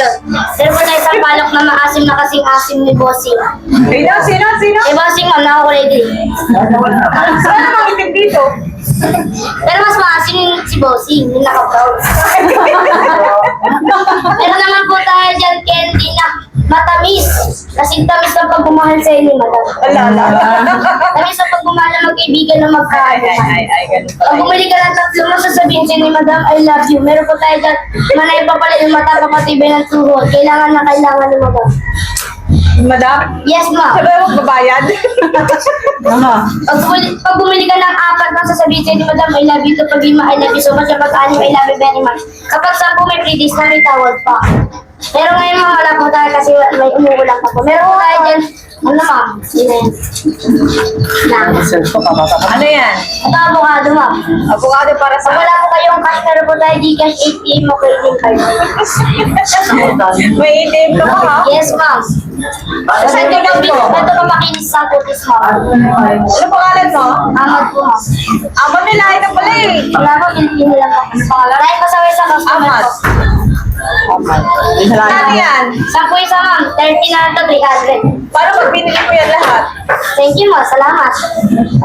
question. Meron po tayo isang balok na maasim na kasing asim ni Bossing. Sino? Sino? Sino? Eh, Bossing, ma'am, na ako ready. Saan naman itim dito? Pero mas maasim yung si Bossing, yung naka-brown. Meron naman po tayo dyan candy na matamis. Kasi tamis ng pagmamahal sa inyo, madam. Ala, ala, ala. Tamis ng pagmamahal ng magkaibigan na Ay, magkaanak. ay, ay, ay, ganun pala. Pag bumili ka ng tatlo mo, sasabihin sa'yo ni Madam, I love you. Meron po tayo dyan, manay pa pala yung mata kapatibay ng tuhod. Kailangan na kailangan ni Madam. Madam? Yes, ma'am. Sabi mo magbabayad? Pag bumili, pag bumili ka ng apat na sasabihin sa'yo ni Madam, I love you to pag lima, I love you so much. Kapag anim, I love you very much. Kapag sampu, may free days na may tawad pa. Pero ngayon, ma'am, wala po tayo kasi may umuulang pa po. Meron po tayo dyan, ano ma'am? Yan? Na. Ano yan? Ito, avocado, ma'am. Avocado para Pag sa... wala po kayong cash, meron po tayo Gcash, ATM, o credit card. May itim ka mo, ha? Yes, ma'am. Saan ka ba ito pa makinis sa putis, ma'am? Ano pangalan mo? Amad po, ma'am. Amo nila, ito pala eh. Wala po, Pilipino lang po. Dahil pasaway sa customer Amad. po. Ano yan? Sa po isa, ma'am. 30 na ito, 300. Paano pag binili mo yan lahat? Thank you, ma'am. Salamat.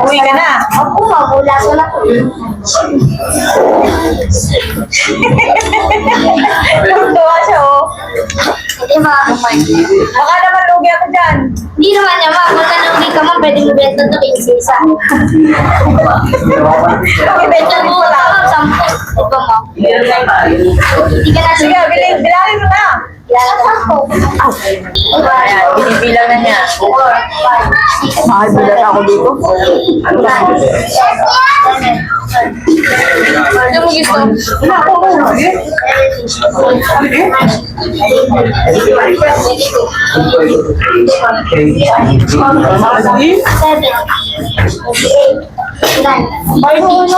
Uwi ka na. Opo, ma'am. Ulas ko na po. Tuwa siya, oh. Hindi, ma'am. Baka naman lugi ako dyan. Hindi naman niya, ma'am. Kung nalugi ka, ma'am, pwede mo benta ito 15 isa. Benta mo ka, Sige, na. Yan. Ayan, binibilang na niya. Ay, bilang ako dito. Ano mo gusto? Wala ako mo.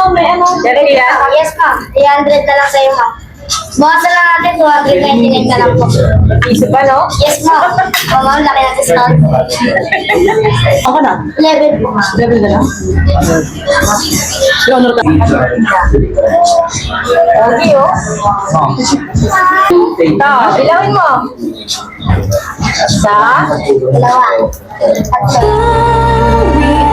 Ano. Dirty yan. Yes, ma'am. 300 na lang sa'yo, ma'am. Bawasan lang natin, 299 na lang po. Isip pa, no? Yes, ma'am. O, ma'am, laki na discount. Ako na. 11 po, ma'am. Level na lang. Yung honor ka. Okay, oh. Ito, bilangin mo. Sa? Dalawa. Tatlo.